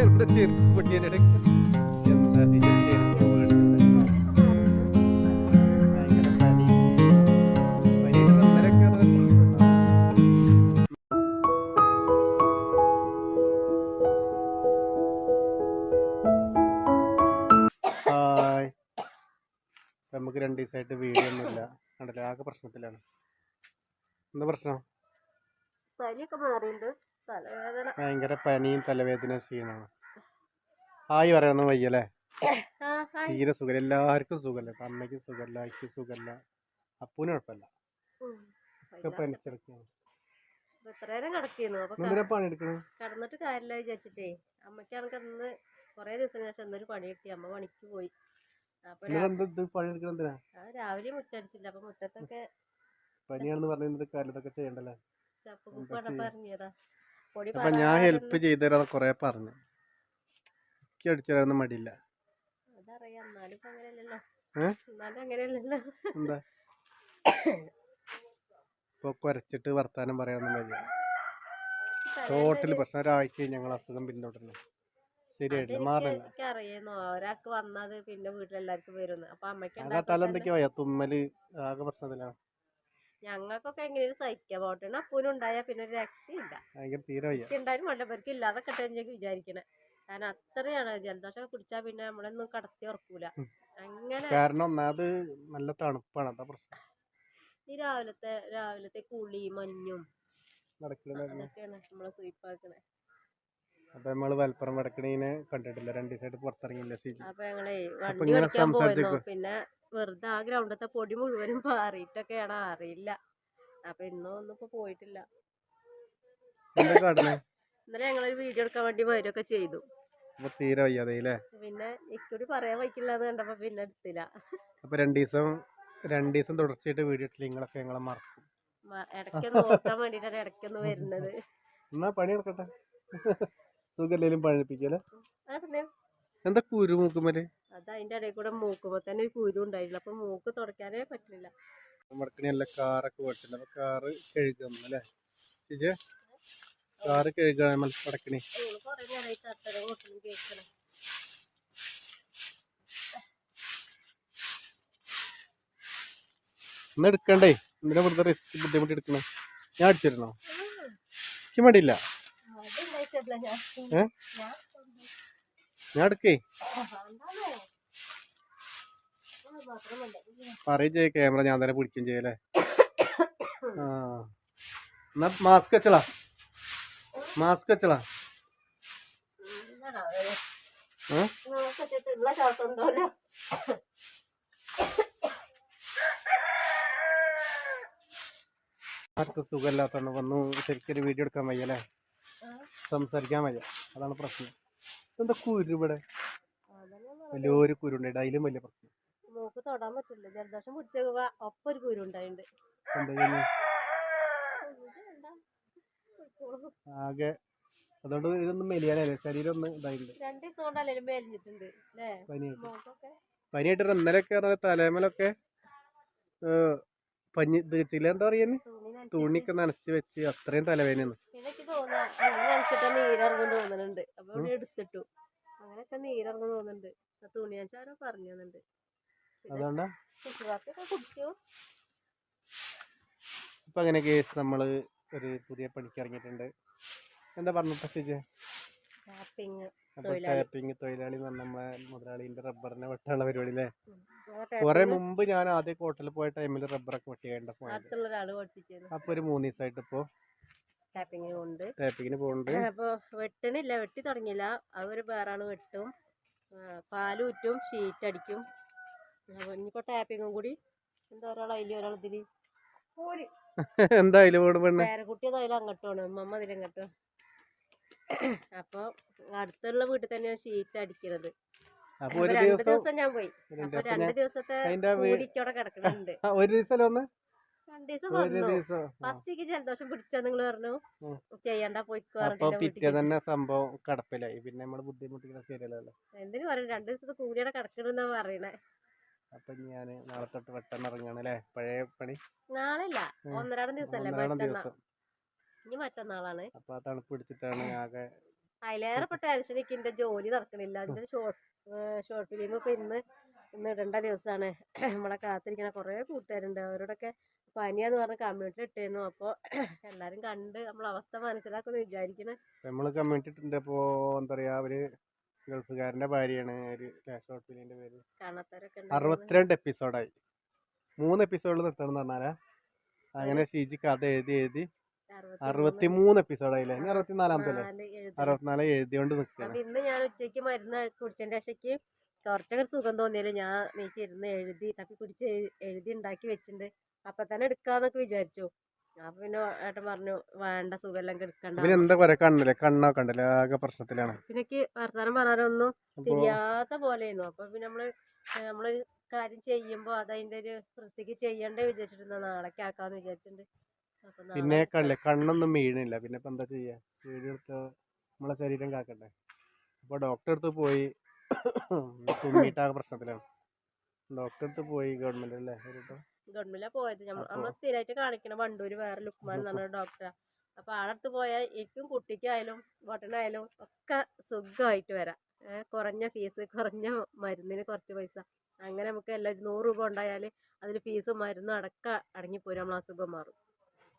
എന്താ ചെരുപ്പ് പൊട്ടിയതിന്റെ എന്താ ഈ ചെരുപ്പ് ഹായ്. നമുക്ക് രണ്ട് ദിവസമായിട്ട് വീഡിയോ ഒന്നുമില്ല. കണ്ടല്ലേ? ആകെ പ്രശ്നത്തിലാണ്. എന്താ പ്രശ്നം? പനിയൊക്കെ മാറിയിട്ടുണ്ട്. തലവേദന. ഭയങ്കര പനിയും തലവേദന ക്ഷീണമാണ് ആയി പറയാനൊന്നും വയ്യല്ലേ. തീരെ സുഖം എല്ലാവർക്കും സുഖമല്ല? ഇപ്പൊ അമ്മയ്ക്ക് സുഖമല്ല അയ്ക്ക് സുഖമല്ല. അപ്പൂന് കുഴപ്പമില്ല. ഒക്കെ നേരം കിടക്കുന്നു അപ്പൊ എന്തിനാ കിടന്നിട്ട് കാര്യമില്ല വിചാരിച്ചിട്ടേ. അമ്മയ്ക്കാണെങ്കിൽ അന്ന് കുറേ ദിവസത്തിന് ശേഷം എന്നൊരു പണി കിട്ടി. അമ്മ പണിക്ക് പോയി. അപ്പൊ നിങ്ങൾ എന്താ ഇത് പണി എന്തിനാ? ആ രാവിലെ മുറ്റടിച്ചില്ല. അപ്പൊ മുറ്റത്തൊക്കെ പനിയാണെന്ന് പറഞ്ഞിട്ട് ചെയ്യണ്ടല്ലേ? ചപ്പ് എന്താ കണ്ടപ്പോ ചെയ്യാ? ഇറങ്ങിയതാ. പൊടി അപ്പൊ ഞാൻ ഹെൽപ്പ് ചെയ്തു കൊറേ പറഞ്ഞു. എനിക്ക് അടിച്ചു മടിയില്ല. എന്താ? ഇപ്പൊ കുരച്ചിട്ട് വർത്താനം പറയാനൊന്നും വയ്യ. ടോട്ടൽ പ്രശ്നം ഒരാഴ്ച ഞങ്ങൾ അസുഖം പിന്തുടരണം ശരിയായിട്ടില്ല. മാറില്ല എനിക്ക് അറിയുന്നു ഒരാൾക്ക് വന്നത് പിന്നെ വീട്ടിലെല്ലാവർക്കും വരുന്നു അപ്പൊ അമ്മയ്ക്ക് ആകെ തല എന്തൊക്കെയാ വയ്യ? തുമ്മൽ ആകെ പ്രശ്നത്തിലാണ്? ഞങ്ങൾക്കൊക്കെ എങ്ങനെയാണ് സഹിക്കാൻ പോകട്ടെ അപ്പൂനും ഉണ്ടായാൽ പിന്നെ ഒരു രക്ഷയില്ല. ഉണ്ടായാലും മണ്ടപ്പേർക്ക് ഇല്ലാതെ ഞാൻ വിചാരിക്കണേ. കാരണം അത്രയാണ് ജലദോഷം കുടിച്ചാൽ പിന്നെ നമ്മളൊന്നും കടത്തി ഉറക്കൂല. അങ്ങനെ കാരണം ഒന്നാമത് നല്ല തണുപ്പാണ് അതാ പ്രശ്നം. ഈ രാവിലത്തെ രാവിലത്തെ കുളി മഞ്ഞും നടക്കില്ല അതൊക്കെയാണ് നമ്മളെ സ്വീപ്പാക്കണേ. അപ്പൊ നമ്മൾ മലപ്പുറം വടക്കണീനെ കണ്ടിട്ടില്ല രണ്ട് ദിവസമായിട്ട് പുറത്തിറങ്ങിയില്ല ഷിജി അപ്പൊ ഞങ്ങളെ വണ്ടി പോയിരുന്നു. പിന്നെ വെറുതെ ആ ഗ്രൗണ്ടത്തെ പൊടി മുഴുവനും പാറിയിട്ടൊക്കെയാണ് അറിയില്ല. അപ്പൊ ഇന്നും ഒന്നും ഇപ്പൊ പോയിട്ടില്ല. ഇന്നലെ ഞങ്ങളൊരു വീഡിയോ എടുക്കാൻ വേണ്ടി വരുമൊക്കെ ചെയ്തു. തീരെ വയ്യാതെ പിന്നെ ഇക്കൂടി പറയാൻ വയ്ക്കില്ലാന്ന് കണ്ടപ്പോ പിന്നെ എടുത്തില്ല. അപ്പൊ രണ്ട് ദിവസം രണ്ട് ദിവസം തുടർച്ചയായിട്ട് വീഡിയോ ഇട്ടില്ല? നിങ്ങളൊക്കെ ഞങ്ങളെ മറക്കും. ഇടയ്ക്ക് നോക്കാൻ വേണ്ടിട്ടാണ് ഇടയ്ക്കൊന്ന് വരുന്നത്. എന്നാ പണി എടുക്കട്ടെ സുഖല്ലേലും പണിപ്പിക്കല്ലേ എന്താ കുരു മൂക്കുമൽ? അത് അതിന്റെ ഇടയിൽ കൂടെ മൂക്കുമ്പോ തന്നെ ഒരു കുരു ഉണ്ടായില്ല അപ്പൊ മൂക്ക് തുടക്കാനേ പറ്റില്ല. മടക്കണി അല്ല കാറൊക്കെ വെട്ടില്ല അപ്പൊ കാറ് കഴുകുന്നു അല്ലേ? ചേച്ചി കാറ് കഴുകാൻ മടക്കണി ഇന്ന് എടുക്കണ്ടേ? എന്തിനാ വെറുതെ റിസ്ക് ബുദ്ധിമുട്ട് എടുക്കണേ. ഞാൻ അടിച്ചിരുന്നോ? എനിക്ക് മടിയില്ല. അതുണ്ടായിട്ടില്ല ഞാൻ പറയും ചെയ്യ ക്യാമറ ഞാൻ തന്നെ പിടിക്കും ചെയ്യല്ലേ ആ. എന്നാ മാസ്ക് വെച്ചളാ മാസ്ക് വെച്ചളാ ആർക്കും സുഖമില്ലാത്തോണ്ട് വന്നു. ശരിക്കൊരു വീഡിയോ എടുക്കാൻ വയ്യ അല്ലേ സംസാരിക്കാൻ വയ്യ. അതാണ് പ്രശ്നം. എന്താ കുരു ഇവിടെ? വലിയൊരു കുരുണ്ട്. അതിലും വലിയ പ്രശ്നം. മൂക്ക് തൊടാൻ പറ്റില്ല. ജലദോഷം പിടിച്ച ഒപ്പം ഒരു കുരു ഉണ്ടായിട്ടുണ്ട് എന്താ ആകെ അതുകൊണ്ട് ഇതൊന്നും മെലിയാനല്ലേ ശരീരം ഒന്ന് ഇതായിട്ടുണ്ട് രണ്ട് ദിവസം കൊണ്ട് അല്ലെങ്കിലും മേലിഞ്ഞിട്ടുണ്ട് പനിയായിട്ട്. ഇന്നലെ പനിയായിട്ട് ഇന്നലെയൊക്കെ തലേമലൊക്കെ പഞ്ഞി തീർച്ചയില്ല എന്താ പറയുന്നത് തുണിയൊക്കെ നനച്ച് വെച്ച് അത്രയും തലവേദനയാണ്. നീരിറങ്ങും തോന്നുന്നുണ്ട് അപ്പൊ ഇവിടെ എടുത്തിട്ടു. അങ്ങനെ നീരിറങ്ങും തോന്നുന്നുണ്ട് തുണി പറഞ്ഞു അതുകൊണ്ടാ കുടിച്ചു ഇപ്പൊ അങ്ങനെ കേസ് നമ്മൾ ഒരു പുതിയ പണിക്ക് ഇറങ്ങിയിട്ടുണ്ട്. എന്താ പറഞ്ഞു പ്രത്യേകിച്ച്? അപ്പൊ തൊഴിലാളി. ടാപ്പിംഗ് തൊഴിലാളി എന്ന് പറഞ്ഞ നമ്മളെ മുതലാളിന്റെ റബ്ബറിനെ വെട്ടാനുള്ള പരിപാടി അല്ലേ കുറെ മുമ്പ് ഞാൻ ആദ്യം ഹോട്ടലിൽ പോയ ടൈമിൽ റബ്ബറൊക്കെ വെട്ടിയേണ്ട പോയത്. അടുത്തുള്ള ഒരാൾ പഠിപ്പിച്ചിരുന്നു. അപ്പൊ ഒരു മൂന്ന് ദിവസമായിട്ട് ഇപ്പോ ടാപ്പിങ് കൊണ്ട്. ടാപ്പിങ്ങിന് പോകുന്നുണ്ട് അപ്പൊ വെട്ടണില്ല വെട്ടി തുടങ്ങിയില്ല. അവർ വേറാണ് വെട്ടും. പാലൂറ്റും ഷീറ്റ് അടിക്കും. അപ്പൊ ഇനിയിപ്പോ ടാപ്പിങ്ങും കൂടി എന്താ ഒരാൾ അതിൽ ഒരാൾ ഇതിൽ എന്തായാലും വീട് പെണ്ണ്? പേരക്കുട്ടി അതിൽ അങ്ങോട്ടാണ് ഉമ്മമ്മ അതിലങ്ങോട്ടും അപ്പൊ അടുത്തുള്ള വീട്ടിൽ തന്നെയാണ് ഷീറ്റ് അടിക്കുന്നത് ഒരു ദിവസം ദിവസം ഞാൻ പോയി. രണ്ട് അപ്പൊ അപ്പൊ രണ്ട് ദിവസത്തെ കിടക്കുന്നുണ്ട് ഒരു ദിവസം ഒന്ന് ദിവസം ദിവസം. ഫസ്റ്റ് ജലദോഷം പിടിച്ചാ നിങ്ങൾ പറഞ്ഞു. ചെയ്യണ്ട പോയിക്കോ സംഭവം കടപ്പിലായി. പിന്നെ നമ്മൾ ബുദ്ധിമുട്ടിക്കുന്ന ശരിയല്ലല്ലോ എന്തിനു പറയണ? രണ്ട് ദിവസത്തെ കൂലിയുടെ കിടക്കണെന്നാ പറയണേ. അപ്പൊ ഞാൻ നാളെ തൊട്ട് വെട്ടം ഇറങ്ങാണ് അല്ലേ? പഴയ പണി. ഒന്നരാടം ദിവസമല്ലേ ഒന്നരാടം ദിവസം. ഇനി മറ്റന്നാളാണ്. അപ്പൊ ആ തണുപ്പ് പിടിച്ചിട്ടാണ് ആകെ അതിലേറെ ടെൻഷൻ എനിക്ക് എന്റെ ജോലി നടക്കണില്ല. അതിന്റെ ഷോർട്ട് ഷോർട്ട് ഫിലിം ഇപ്പൊ ഇന്ന് ഇന്ന് ഇടേണ്ട ദിവസമാണ് നമ്മളെ കാത്തിരിക്കണ കുറേ കൂട്ടുകാരുണ്ട്. അവരോടൊക്കെ പനിയാന്ന് പറഞ്ഞ കമ്മ്യൂണിറ്റി ഇട്ടിരുന്നു അപ്പോൾ എല്ലാരും കണ്ട് നമ്മളെ അവസ്ഥ മനസ്സിലാക്കുമെന്ന് വിചാരിക്കണേ. നമ്മൾ കമ്മ്യൂണിറ്റി ഇട്ടിട്ടുണ്ട്. എന്താ പറയാ അവർ ഗൾഫുകാരന്റെ ഭാര്യയാണ്. ഒരു ഷോർട്ട് ഫിലിമിന്റെ പേര്. കാണാത്തവരൊക്കെ അറുപത്തിരണ്ട് എപ്പിസോഡായി മൂന്ന് എപ്പിസോഡിൽ നിർത്തണം എന്ന് പറഞ്ഞാലാ. അങ്ങനെ ഷീജി കഥ എഴുതി എഴുതി അറുപത്തി എപ്പിസോഡ്. ആയില്ലേ? ഇനി അറുപത്തിനാലാമത്തെ. അറുപത്തിനാല് എഴുതിയോണ്ട് നിൽക്കുകയാണ് ഇന്ന് ഞാൻ ഉച്ചയ്ക്ക് മരുന്ന് കുടിച്ചതിന്റെ ശേഷം കുറച്ചൊക്കെ സുഖം തോന്നിയില്ല? ഞാൻ നീച്ചിരുന്ന് എഴുതി തപ്പി കുടിച്ച് എഴുതി ഉണ്ടാക്കി വെച്ചിട്ടുണ്ട്. അപ്പൊ തന്നെ എടുക്കാന്നൊക്കെ വിചാരിച്ചു. അപ്പൊ പിന്നെ ഏട്ടൻ പറഞ്ഞു വേണ്ട സുഖമെല്ലാം എടുക്കണ്ട പിന്നെ എന്താ പറയാ കണ്ണില്ലേ? കണ്ണൊക്കെ ഉണ്ടല്ലേ ആകെ പ്രശ്നത്തിലാണ്. പിന്നെ വർത്താനം പറഞ്ഞാലൊന്നും തിരിയാത്ത പോലെയായിരുന്നു. അപ്പൊ പിന്നെ നമ്മൾ നമ്മളൊരു നമ്മൾ കാര്യം ചെയ്യുമ്പോ അതതിന്റെ ഒരു വൃത്തിക്ക് ചെയ്യണ്ടേ വിചാരിച്ചിട്ടുണ്ട് നാളേക്ക് ആക്കാന്ന് വിചാരിച്ചിട്ടുണ്ട്. പിന്നെ കണ്ണില്ല കണ്ണൊന്നും വീണില്ല. പിന്നെ ഇപ്പം എന്താ ചെയ്യുക വീടെടുത്ത് നമ്മളെ ശരീരം കാക്കണ്ടേ? അപ്പോൾ ഡോക്ടറെ അടുത്ത് പോയി തുമ്മിട്ടാകെ പ്രശ്നത്തിലാണ്. ഡോക്ടറെ അടുത്ത് പോയി ഗവൺമെന്റ് അല്ലേ? ഗവൺമെന്റിലാ പോയത്. നമ്മൾ സ്ഥിരമായിട്ട് കാണിക്കണ വണ്ടൂര് വേറെ ലുക്മാൻ എന്ന് പറഞ്ഞ ഡോക്ടറാ അപ്പൊ ആളടുത്ത് പോയാൽ എനിക്കും കുട്ടിക്കായാലും ബോട്ടനായാലും ഒക്കെ സുഖമായിട്ട് വരാം. ഏഹ് കുറഞ്ഞ ഫീസ് കുറഞ്ഞ മരുന്നിന് കുറച്ച് പൈസ. അങ്ങനെ നമുക്ക് എല്ലാം നൂറ് രൂപ ഉണ്ടായാൽ അതിൽ ഫീസും മരുന്നും അടക്ക അടങ്ങിപ്പോരും. നമ്മൾ അസുഖം മാറും.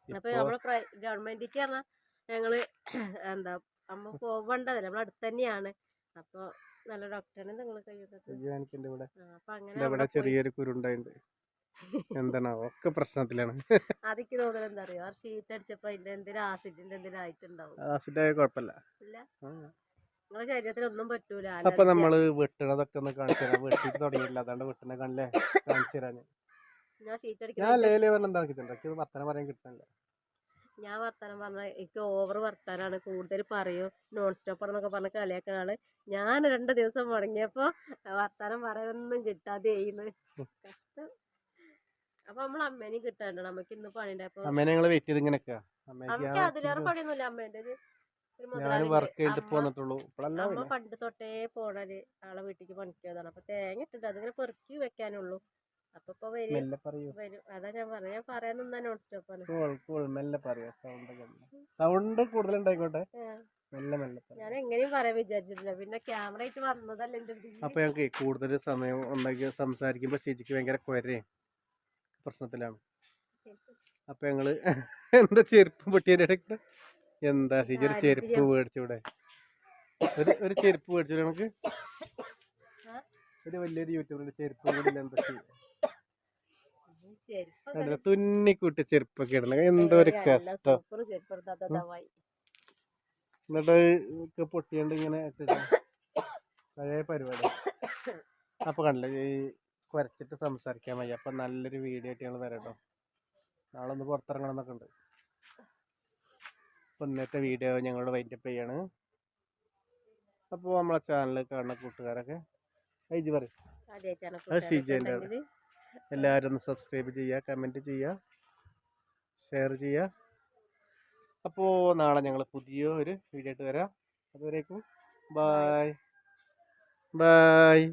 അപ്പൊ നമ്മൾ ഗവൺമെന്റിക്ക് പറഞ്ഞാൽ ഞങ്ങൾ എന്താ നമ്മ പോവണ്ടതല്ല? നമ്മളെ അടുത്ത് തന്നെയാണ് അപ്പൊ നല്ല ഡോക്ടറിനെ നിങ്ങൾ ഇവിടെ അപ്പൊ അങ്ങനെ. ചെറിയൊരു കുരുണ്ടായിട്ടുണ്ട് എന്താണ്? ഒക്കെ പ്രശ്നത്തിലാണ്. അതൊക്കെ തോന്നുന്നത് എന്താ അറിയോ? ഷീറ്റ് അടിച്ചപ്പോ അതിന്റെ എന്തിനും ആസിഡിന്റെ എന്തെങ്കിലും ആയിട്ടുണ്ടാവും. ആയ കുഴപ്പമില്ല. നിങ്ങളെ ശരീരത്തിന് ഒന്നും പറ്റൂല. അപ്പൊ നമ്മൾ വെട്ടണതൊക്കെ ഒന്ന് കാണിച്ചു തരാം. വെട്ടിട്ട് തുടങ്ങിയില്ല അതാണ്ട് വെട്ടണ കാണില്ലേ കാണിച്ചു തരാൻ ഞാൻ ഞാൻ ലേലേ പറഞ്ഞ എന്താ എനിക്ക് വർത്തനം പറയാൻ കിട്ടണില്ല. ഞാൻ വർത്താനം പറഞ്ഞ എനിക്ക് ഓവർ വർത്താനാണ്. കൂടുതൽ പറയും. നോൺ സ്റ്റോപ്പർ എന്നൊക്കെ പറഞ്ഞ കളിയാക്കുന്ന ആൾ. ഞാൻ രണ്ട് ദിവസം മുടങ്ങിയപ്പോ വർത്താനം പറയാനൊന്നും കിട്ടാതെ ചെയ്യുന്നു കഷ്ടം. അപ്പൊ നമ്മൾ അമ്മേനെയും കിട്ടാണ്ട് നമുക്ക് ഇന്ന് പണിയുണ്ടായപ്പോ അമ്മേനെ വെയിറ്റ് ചെയ്ത് ഇങ്ങനെ നിക്കാ. അമ്മയ്ക്ക് അതിലേറെ പണിയൊന്നുമില്ല. അമ്മേന്റെ ഞാൻ വർക്ക് ചെയ്തിട്ട് അമ്മ- പോന്നിട്ടുള്ളൂ ഇപ്പോഴല്ല അമ്മ പണ്ട് തൊട്ടേ പോണൽ ആളെ വീട്ടിലേക്ക് പണിക്കതാണ് അപ്പൊ തേങ്ങ ഇട്ടിട്ട് അതിങ്ങനെ പെറുക്കി വെക്കാനുള്ളൂ അപ്പൊ ഇപ്പൊ വരും വരും. അതാ ഞാൻ പറഞ്ഞത് ഞാൻ പറയാൻ നിന്നാ നോൺ സ്റ്റോപ്പാണ് കൂൾ കൂൾ സൗണ്ട് കൂടുതൽ ഉണ്ടായിക്കോട്ടെ മെല്ലെ മെല്ലെ ഞാൻ എങ്ങനെയും പറയാൻ വിചാരിച്ചിട്ടില്ല. പിന്നെ ക്യാമറ ആയിട്ട് വന്നതല്ല എന്റെ. അപ്പൊ ഞങ്ങൾക്ക് കൂടുതൽ സമയം ഉണ്ടാക്കി സംസാരിക്കുമ്പോ ശരിക്ക് ഭയങ്കര കൊരയും പ്രശ്നത്തിലാണ്. അപ്പൊ ഞങ്ങൾ എന്താ ചെരുപ്പ് പൊട്ടിയതിന്റെ ഇടയ്ക്ക്? എന്താ ശരി? ഒരു ചെരുപ്പ്. മേടിച്ചൂടെ ഒരു ഒരു ചെരുപ്പ് മേടിച്ചു നമുക്ക്? ഒരു വലിയൊരു യൂട്യൂബറിന്റെ ചെരുപ്പ് എന്താ ചെയ്യാ ഉം, ചെരുപ്പൊക്കെ കണ്ടില്ലേ? തുന്നിക്കൂട്ടി ചെരുപ്പൊക്കെ ഇടണം. എന്തോ ഒരു കഷ്ടം. എന്നിട്ട് പൊട്ടിയണ്ട് ഇങ്ങനെ പഴയ പരിപാടി. അപ്പൊ കണ്ടില്ല ഈ കുരച്ചിട്ട് സംസാരിക്കാൻ വയ്യ. അപ്പൊ നല്ലൊരു വീഡിയോ ആയിട്ട് ഞങ്ങൾ വരാം കേട്ടോ നാളെ ഒന്ന് പുറത്തിറങ്ങണം എന്നൊക്കെ ഉണ്ട്. അപ്പൊ ഇന്നത്തെ വീഡിയോ ഞങ്ങളോട് വൈൻഡപ്പ് ചെയ്യാണ്. അപ്പോൾ നമ്മളെ ചാനൽ കാണുന്ന കൂട്ടുകാരൊക്കെ ഐജി പറയും. അത് എല്ലാവരും ഒന്ന് സബ്സ്ക്രൈബ് ചെയ്യുക കമന്റ് ചെയ്യുക ഷെയർ ചെയ്യുക. അപ്പോൾ നാളെ ഞങ്ങൾ പുതിയ ഒരു വീഡിയോ ആയിട്ട് വരാം. അതുവരേക്കും ബായ് ബായ്